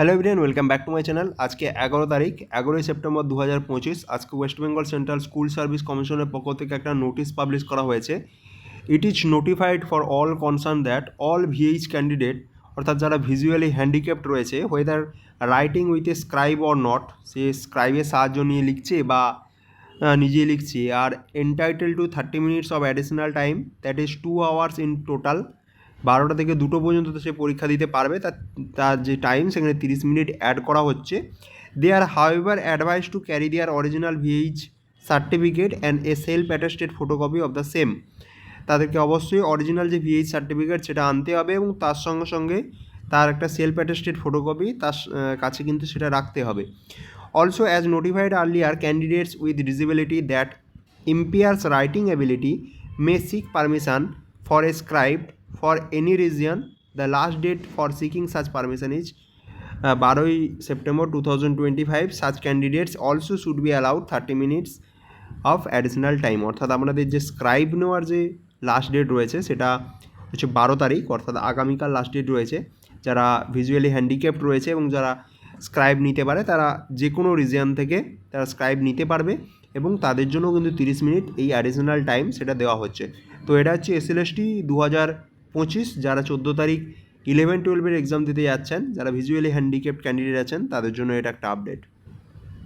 Hello everyone welcome back to my channel আজকে এগারো তারিখ, এগারোই সেপ্টেম্বর দু হাজার পঁচিশ, আজকে West Bengal central school service কমিশনের পক্ষ থেকে একটা নোটিশ পাবলিশ করা হয়েছে। It is notified for all concern that all VH candidate অর্থাৎ যারা ভিজুয়ালি হ্যান্ডিক্যাপ্ট রয়েছে whether writing with a scribe or not সে স্ক্রাইবের সাহায্য নিয়ে লিখছে বা নিজে লিখছে। Are entitle to thirty minutes of additional time that is two hours in total বারোটা থেকে দুটো পর্যন্ত তো সে পরীক্ষা দিতে পারবে। তার তার যে টাইম সেখানে তিরিশ মিনিট অ্যাড করা হচ্ছে। They are however advise to carry their original VH certificate and a self attested photocopy of the same তাদেরকে অবশ্যই অরিজিনাল যে ভিএইচ সার্টিফিকেট সেটা আনতে হবে এবং তার সঙ্গে সঙ্গে তার একটা সেলফ অ্যাটাস্টেড ফটোকপি তার কাছে কিন্তু সেটা রাখতে হবে। Also as notified earlier candidates with disability that impairs writing ability may seek permission for a scribe for any reason the last date for seeking such permission is বারোই September two thousand twenty five such candidates also should be allowed thirty minutes of additional time অর্থাৎ আপনাদের যে scribe নেওয়ার যে last date রয়েছে, সেটা হচ্ছে বারো তারিখ, অর্থাৎ আগামীকাল লাস্ট ডেট রয়েছে। যারা ভিজুয়ালি হ্যান্ডিক্যাপ্ট রয়েছে এবং যারা স্ক্রাইব নিতে পারে, তারা যে কোনো রিজিয়ন থেকে তারা স্ক্রাইব নিতে পারবে এবং তাদের জন্য কিন্তু তিরিশ মিনিট এই অ্যাডিশনাল টাইম সেটা দেওয়া হচ্ছে। তো এটা হচ্ছে এসএলএসটি দু হাজার পঁচিশ, যারা চোদ্দ তারিখ ইলেভেন টুয়েলভের এক্সাম দিতে যাচ্ছেন, যারা ভিজুয়ালি হ্যান্ডিক্যাপ্ট ক্যান্ডিডেট আছেন, তাদের জন্য এটা একটা আপডেট